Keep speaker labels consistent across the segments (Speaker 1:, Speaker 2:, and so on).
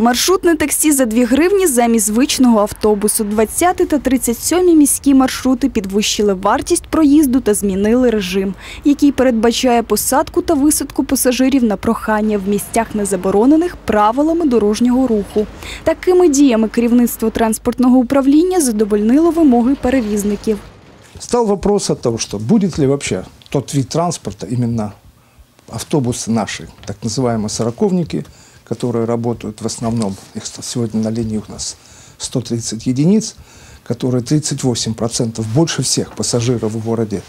Speaker 1: Маршрутне таксі за 2 гривні замість звичного автобусу. 20 та 37 міські маршрути підвищили вартість проїзду та змінили режим, який передбачає посадку та висадку пасажирів на прохання в місцях не заборонених правилами дорожнього руху. Такими діями керівництво транспортного управління задовольнило вимоги перевізників.
Speaker 2: Стал вопрос о том, что будет ли вообще тот вид транспорта, именно автобусы наши, так называемые сороковники, которые работают в основном, их сегодня на линии у нас 130 единиц, которые 38% больше всех пассажиров в городе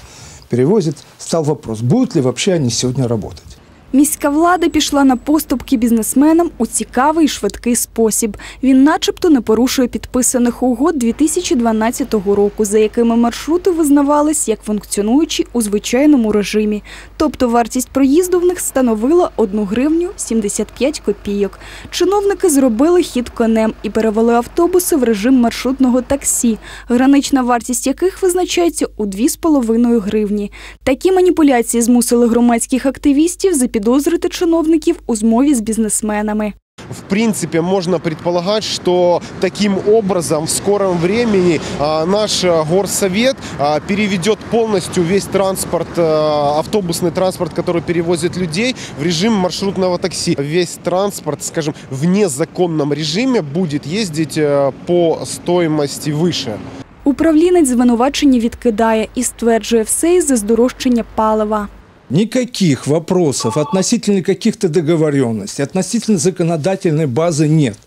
Speaker 2: перевозят, стал вопрос, будут ли вообще они сегодня работать.
Speaker 1: Міська влада пішла на поступки бізнесменам у цікавий і швидкий спосіб. Він начебто не порушує підписаних угод 2012 року, за якими маршрути визнавались як функціонуючі у звичайному режимі. Тобто вартість проїзду в них становила 1 гривню 75 копійок. Чиновники зробили хід конем і перевели автобуси в режим маршрутного таксі, гранична вартість яких визначається у 2,5 гривні. Такі маніпуляції змусили громадських активістів запідозрити чиновників у змові з бізнесменами.
Speaker 3: В принципе, можно предполагать, что таким образом в скором времени а, наш а, горсовет а, переведет полностью весь транспорт, а, автобусный транспорт, который перевозит людей, в режим маршрутного такси. Весь транспорт, скажем, в незаконном режиме будет ездить а, по стоимости выше.
Speaker 1: Управлінець звинувачення відкидає і стверджує все із-за здорожчання палива.
Speaker 2: Никаких вопросов относительно каких-то договоренностей, относительно законодательной базы нет.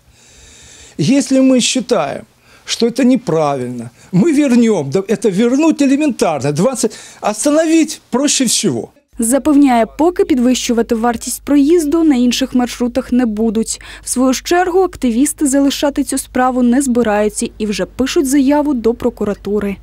Speaker 2: Если мы считаем, что это неправильно, мы вернем, да это вернуть элементарно, 20, остановить проще всего.
Speaker 1: Запевняє, поки підвищувати вартість проїзду на інших маршрутах не будуть. В свою ж чергу активісти залишати цю справу не збираються і вже пишуть заяву до прокуратури.